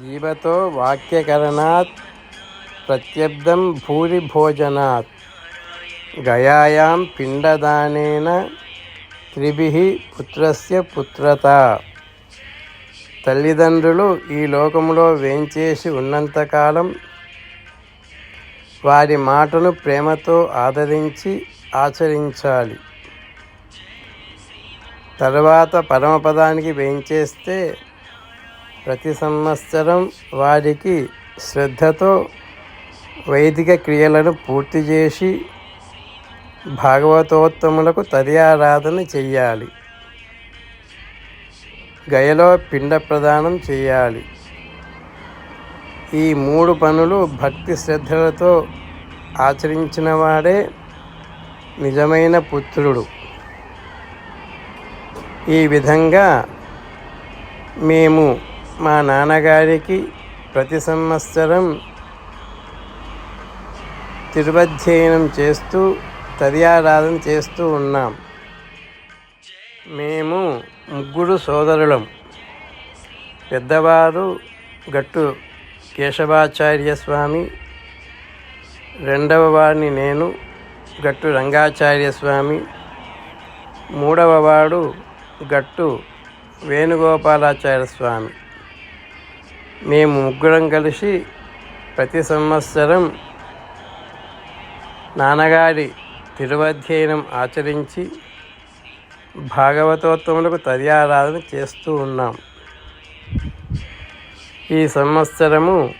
జీవతో వాక్యకరణాత్ ప్రత్యబ్దం భూరిభోజనాత్. గయాయాం పిండదానేన త్రిభి పుత్రస్య పుత్రత. తల్లిదండ్రులు ఈ లోకంలో వేంచేసి ఉన్నంతకాలం వారి మాటను ప్రేమతో ఆదరించి ఆచరించాలి. తర్వాత పరమపదానికి వేంచేస్తే ప్రతి సంవత్సరం వారికి శ్రద్ధతో వైదిక క్రియలను పూర్తి చేసి భాగవతోత్తములకు తదియారాధన చెయ్యాలి. గయలో పిండ ప్రదానం చేయాలి ఈ మూడు పనులు భక్తి శ్రద్ధలతో ఆచరించిన వాడే నిజమైన పుత్రుడు. ఈ విధంగా మేము మా నాన్నగారికి ప్రతి సంవత్సరం తిరువధ్యయనం చేస్తూ తదియారాధన చేస్తూ ఉన్నాం. మేము ముగ్గురు సోదరులం. పెద్దవారు గట్టు కేశవాచార్య స్వామి రెండవ వాడిని నేను గట్టు రంగాచార్య స్వామి మూడవ వాడు గట్టు వేణుగోపాలాచార్య స్వామి. మేము ముగ్గురం కలిసి ప్రతి సంవత్సరం నాన్నగారి తిరువధ్యయనం ఆచరించి భాగవతోత్వములకు తదియారాధన చేస్తూ ఉన్నాం. ఈ సంవత్సరము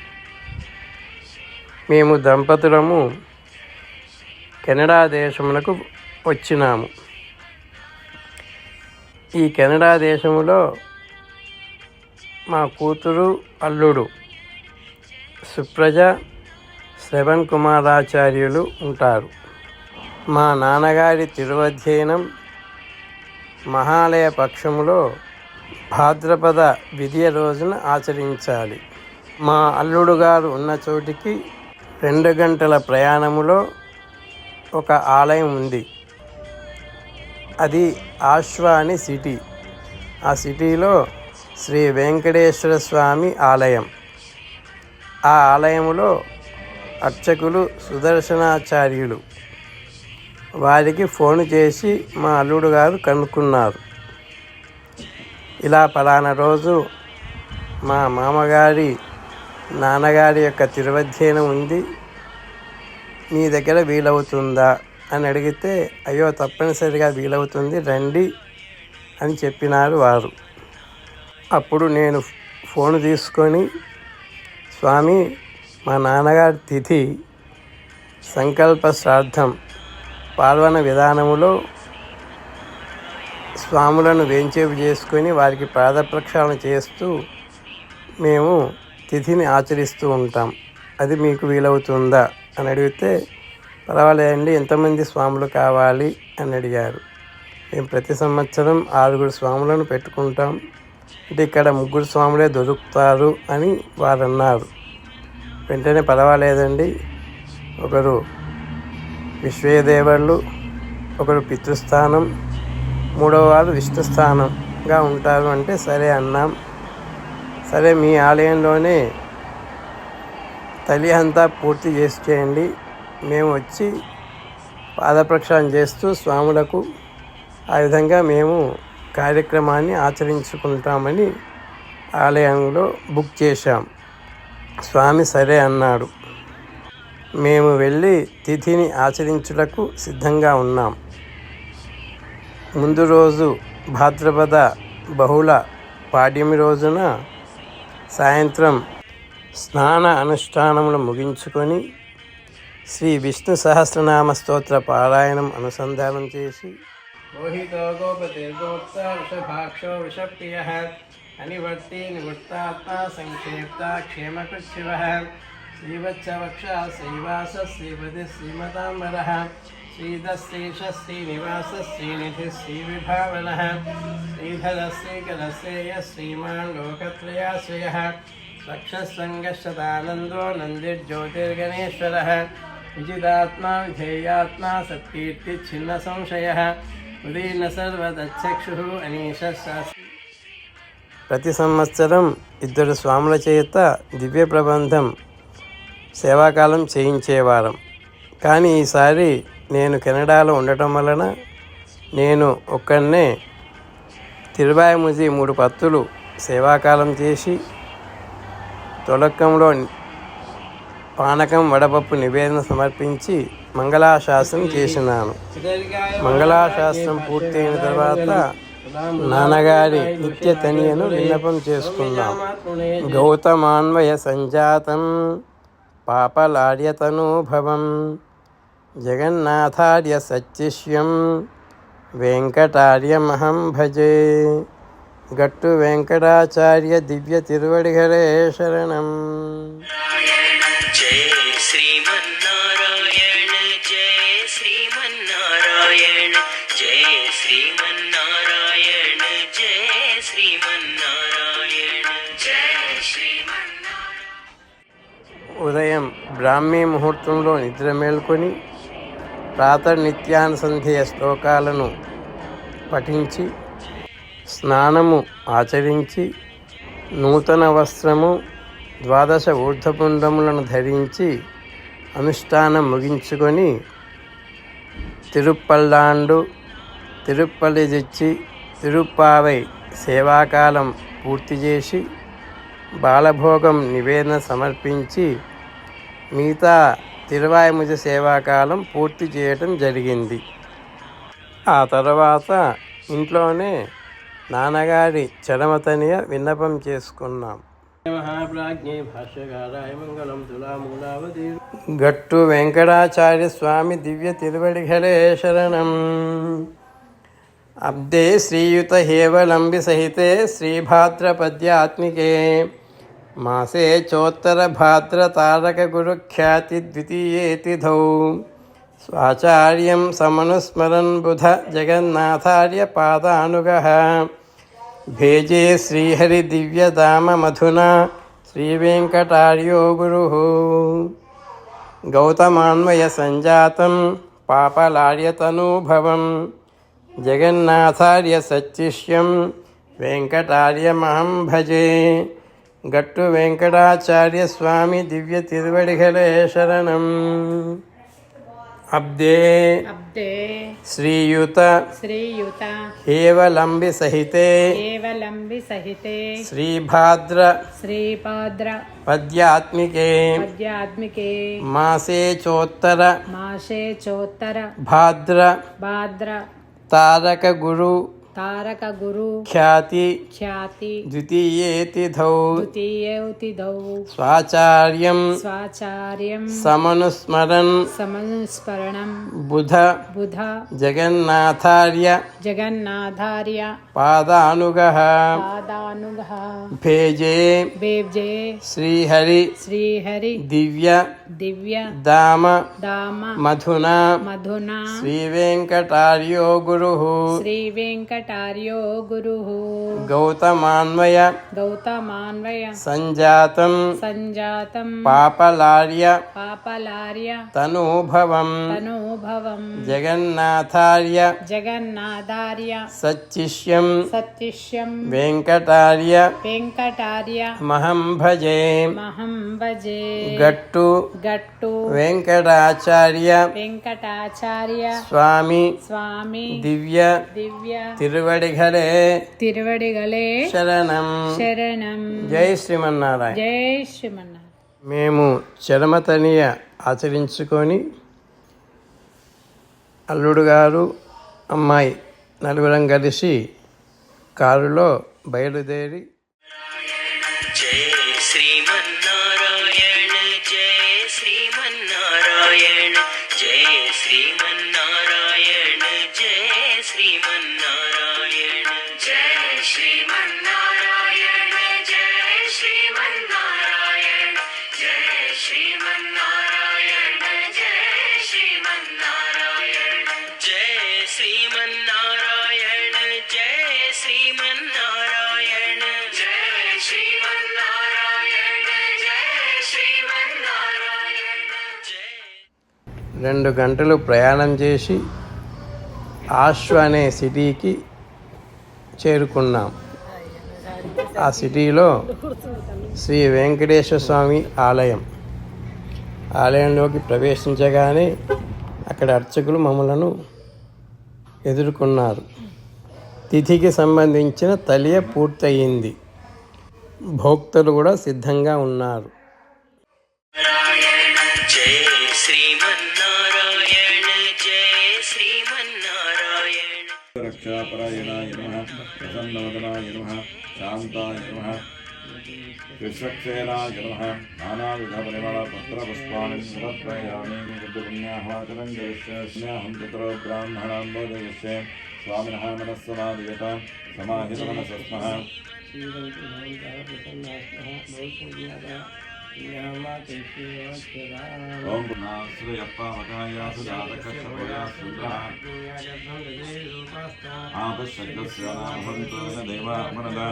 మేము దంపతులము కెనడా దేశమునకు వచ్చినాము. ఈ కెనడా దేశములో మా కూతురు అల్లుడు. సుప్రజ శ్రవణ్ కుమారాచార్యులు ఉంటారు. మా నాన్నగారి తిరువధ్యయనం మహాలయ పక్షములో భాద్రపద విద్య రోజున ఆచరించాలి. మా అల్లుడు గారు ఉన్న చోటికి రెండు గంటల ప్రయాణములో ఒక ఆలయం ఉంది. అది ఆశ్వాని సిటీ. ఆ సిటీలో శ్రీ వెంకటేశ్వర స్వామి ఆలయం. ఆ ఆలయములో అర్చకులు సుదర్శనాచార్యులు వారికి ఫోన్ చేసి మా అల్లుడు గారు కనుక్కున్నారు. ఇలా పలానా రోజు మా మామగారి నాన్నగారి యొక్క తిరువధ్యయనం ఉంది. మీ దగ్గర వీలవుతుందా? అని అడిగితే అయ్యో తప్పనిసరిగా వీలవుతుంది రండి అని చెప్పినారు వారు. అప్పుడు నేను ఫోన్ తీసుకొని స్వామి మా నాన్నగారి తిథి సంకల్ప శ్రాద్ధం పాల్గొన విధానములో స్వాములను వేంచేపు చేసుకొని వారికి పాదప్రక్షాళన చేస్తూ మేము తిథిని ఆచరిస్తూ ఉంటాం. అది మీకు వీలవుతుందా? అని అడిగితే పర్వాలేదండి ఎంతమంది స్వాములు కావాలి? అని అడిగారు. మేము ప్రతి సంవత్సరం ఆరుగురు స్వాములను పెట్టుకుంటాం. అంటే ఇక్కడ ముగ్గురు స్వాములే దొరుకుతారు అని వారు అన్నారు వెంటనే పర్వాలేదండి. ఒకరు విశ్వేదేవర్లు ఒకరు పితృస్థానం మూడవ వారు విష్ణు స్థానంగా ఉంటారు అంటే సరే అన్నాం. సరే మీ ఆలయంలోనే తల్లి అంతా పూర్తి చేసి చేయండి మేము వచ్చి పాదప్రక్షాళన చేస్తూ స్వాములకు ఆ విధంగా మేము కార్యక్రమాన్ని ఆచరించుకుంటామని ఆలయంలో బుక్ చేశాం. స్వామి సరే అన్నాడు. మేము వెళ్ళి తిథిని ఆచరించుటకు సిద్ధంగా ఉన్నాం. ముందు రోజు భాద్రపద బహుళ పాడ్యమి రోజున సాయంత్రం స్నాన అనుష్ఠానములు ముగించుకొని శ్రీ విష్ణు సహస్రనామ స్తోత్ర పారాయణం అనుసంధానం చేసి मोहितो गोपतिर्गोप्ता वृषभाक्षो वृषप्रियः अनिवर्ति निवृत्तात्मा सङ्क्षेप्ता क्षेमकृत् श्रीवत्सवक्षा श्रीवासः श्रीपतिः श्रीमताम्बरः श्रीदश्रीशश्रीनिवासश्रीनिधिः श्रीविभावनः, श्रीधरश्रीकलश्रेयः श्रीमान् लोकत्रयाश्रयः नन्दिर्ज्योतिर्गणेश्वरः विजितात्मा विधेयात्मा सत्कीर्तिच्छिन्नसंशयः ప్రతి సంవత్సరం ఇద్దరు స్వాముల చేత దివ్య ప్రబంధం సేవాకాలం చేయించేవారం. కానీ ఈసారి నేను కెనడాలో ఉండటం వలన నేను ఒక్కనే తిరువాయముజి మూడు పత్తులు సేవాకాలం చేసి తొలక్కంలో పానకం వడపప్పు నివేదన సమర్పించి మంగళాశాసనం చేసినాను. మంగళాశాస్త్రం పూర్తయిన తర్వాత నాన్నగారి నిత్య తనియను విన్నపం చేసుకున్నాం గౌతమాన్వయ సంజాతం పాపలార్యతనూభవం. జగన్నాథార్య సచ్చిష్యం వెంకటార్యమహం భజే. గట్టు వెంకటాచార్య దివ్య తిరువడిగరే శరణం ఉదయం బ్రాహ్మీ ముహూర్తంలో నిద్ర మేల్కొని ప్రాతర్నిత్యానుసంధేయ శ్లోకాలను పఠించి స్నానము ఆచరించి నూతన వస్త్రము ద్వాదశ ఊర్ధపుండములను ధరించి అనుష్ఠానం ముగించుకొని తిరుప్పల్లాండు తిరుప్పల్లి తెచ్చి తిరుప్పావై సేవాకాలం పూర్తి చేసి బాలభోగం నివేదన సమర్పించి మిగతా తిరువాయముజ సేవాకాలం పూర్తి చేయటం జరిగింది. ఆ తర్వాత ఇంట్లోనే నాన్నగారి చరమతనియ విన్నపం చేసుకున్నాం. గట్టు వెంకటాచార్య స్వామి దివ్య తిరువడిఘలే శరణం. అబ్దే శ్రీయుత హేవలంబి సహితే శ్రీభాద్రపద్యాత్మికే. मासे चोत्तर चोत्तरभाद्रतारकगुरुख्यातिद्वितीयेतिधौ स्वाचार्य समनुस्मरन् बुध जगन्नाथार्य पादानुग। भेजे श्रीहरिदिव्यदाममधुना श्रीवेङ्कटार्यो गुरुः। जगन्नाथार्य पापलार्यतनूभवं जगन्नाथार्यसच्चिष्यं वेङ्कटार्यमहं भजे। ಗಟ್ಟು ವೆಂಕಟಾಚಾರ್ಯ ಸ್ವಾಮಿ ದಿವ್ಯ ತಿರುವಡಿಗಳೇ ಶರಣಂ ಅಬ್ದೇ ಅಬ್ದೇ ಶ್ರೀಯುತ ಶ್ರೀಯುತ ಹೇವಲಂಬಿ ಸಹಿತೆ ಹೇವಲಂಬಿ ಸಹಿತೆ ಶ್ರೀಭಾದ್ರ ಶ್ರೀಭಾದ್ರ ಪದ್ಯಾತ್ಮಿಕೆ ಪದ್ಯಾತ್ಮಿಕೆ ಮಾಸೇ ಚೋತ್ತರ ಮಾಸೇ ಚೋತ್ತರ ಭಾದ್ರ ಭಾದ್ರ ತಾರಕ ಗುರು ख्याति। ख्याति। द्वितीयेतिधौ द्वितीयेतिधौ बुध। बुध। जगन्नाथार्य। जगन्नाथार्य। पादानुगः। पादानुगः। भेजे। भेजे। श्रीहरि। श्रीहरि। दिव्य। दिव्य। दाम। दाम। मधुना। मधुना। श्री वेंकटार्यो गुरु। श्री वेंकट गौतम गुरुः गौतमान्वय गौतमान्वय। संजात संजात पापलार्य पापलार्य। तनुभव तनुभव जगन्नाथार्य जगन्नाथार्य। सचिष्यम सचिष्यम वेंकटार्य वेंकटार्य महं भजे महम भजे। गट्टु गट्टु। वेंकटाचार्य वेंकटाचार्य स्वामी स्वामी। दिव्य दिव्य। తిరువడిగలే. తిరువడిగలే. శరణం. శరణం. జై శ్రీమన్నారాయణ. జై శ్రీమన్నారాయణ. మేము చరమతనియ ఆచరించుకొని అల్లుడు గారు అమ్మాయి నలుగురం కలిసి కారులో బయలుదేరి శ్రీమన్నారాయణ జై శ్రీమన్నారాయణ జై శ్రీమన్నారాయణ. రెండు గంటలు ప్రయాణం చేసి ఆశ్వ అనే సిటీకి చేరుకున్నాం. ఆ సిటీలో శ్రీ వెంకటేశ్వర స్వామి ఆలయం. ఆలయంలోకి ప్రవేశించగానే అక్కడ అర్చకులు మమ్మలను ఎదుర్కొన్నారు. తిథికి సంబంధించిన తలియ పూర్తయింది. భోక్తలు కూడా సిద్ధంగా ఉన్నారు. प्रसन्नवदनाय नमः। शान्ताय नमः। विश्वक्षेनाय नमः। नानाविधपरिमलपत्रपुष्पाणि समर्पयामि। बुद्धपुण्याहाचरं जयस्याहं तत्र ब्राह्मणां बोधयस्य, स्वामिनः समाहितमनसस्मः। ఓం నాశ్రయప్పావకాయాసురాతకశోయాసురాపశగ్రస్యానాభవంతేన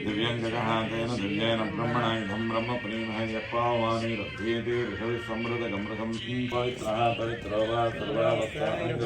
దివ్యంగజః తేన దివ్యేన బ్రహ్మణాయుధం బ్రహ్మ ప్రేమణ యప్పావాని రథ్యేతే ఋషభి సమృత గమృతం పవిత్రః పవిత్రో వా సర్వావస్థాంగ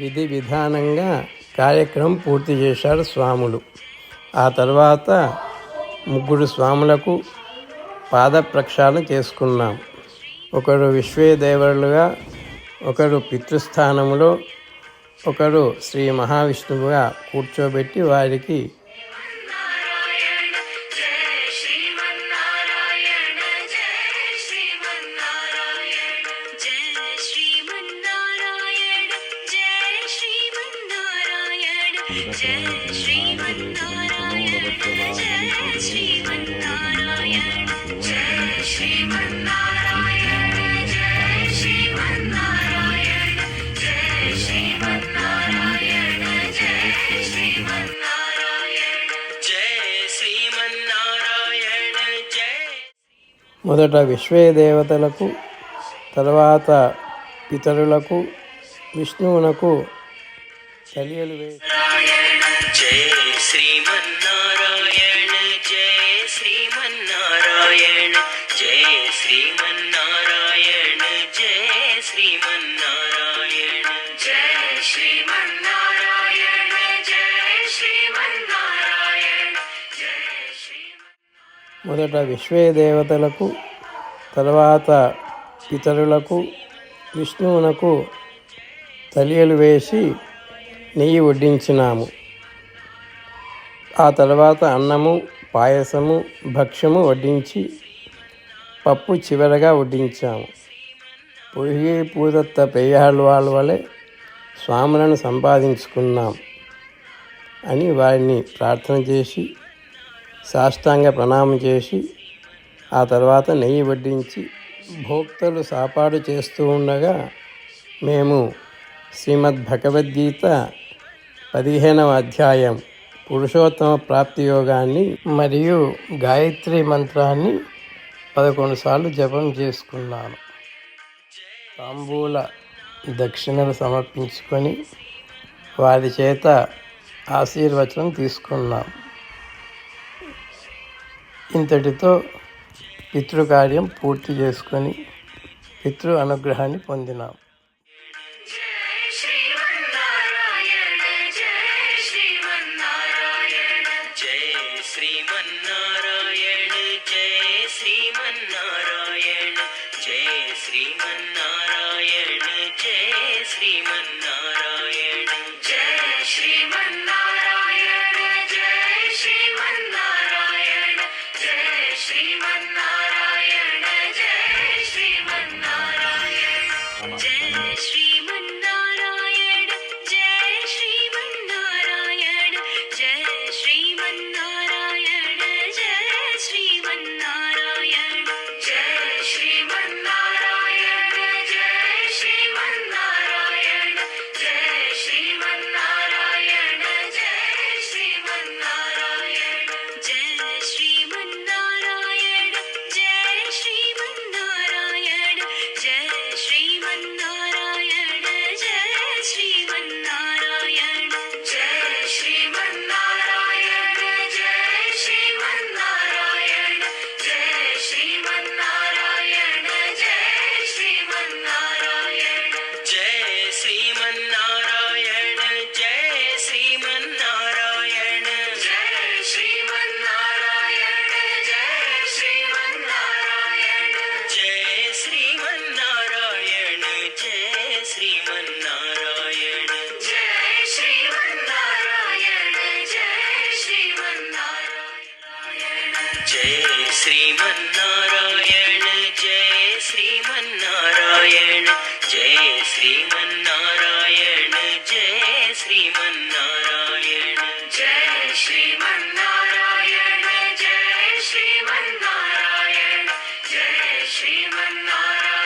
విధి విధానంగా కార్యక్రమం పూర్తి చేశారు స్వాములు. ఆ తర్వాత ముగ్గురు స్వాములకు పాద ప్రక్షాళన చేసుకున్నాం. ఒకరు విశ్వేదేవరులుగా ఒకరు పితృస్థానంలో ఒకరు శ్రీ మహావిష్ణువుగా కూర్చోబెట్టి వారికి మొదట విశ్వే దేవతలకు తర్వాత పితరులకు విష్ణువునకు తెలియలు వేసి మొదట విశ్వే దేవతలకు తర్వాత ఇతరులకు విష్ణువునకు తలియలు వేసి నెయ్యి వడ్డించినాము. ఆ తర్వాత అన్నము పాయసము భక్ష్యము వడ్డించి పప్పు చివరగా వడ్డించాము. పొయ్యి పూదత్త పెయ్యాళ్ళ వలె స్వాములను సంపాదించుకున్నాం అని వారిని ప్రార్థన చేసి సాష్టాంగ ప్రణామం చేసి ఆ తర్వాత నెయ్యి వడ్డించి భోక్తలు సాపాడు చేస్తూ ఉండగా మేము శ్రీమద్ భగవద్గీత పదిహేనవ అధ్యాయం పురుషోత్తమ ప్రాప్తి యోగాన్ని మరియు గాయత్రి మంత్రాన్ని పదకొండు సార్లు జపం చేసుకున్నాను. తాంబూల దక్షిణలు సమర్పించుకొని వారి చేత ఆశీర్వచనం తీసుకున్నాం. ఇంతటితో పితృకార్యం పూర్తి చేసుకొని పితృ అనుగ్రహాన్ని పొందినాం. श्रीमन्नारायण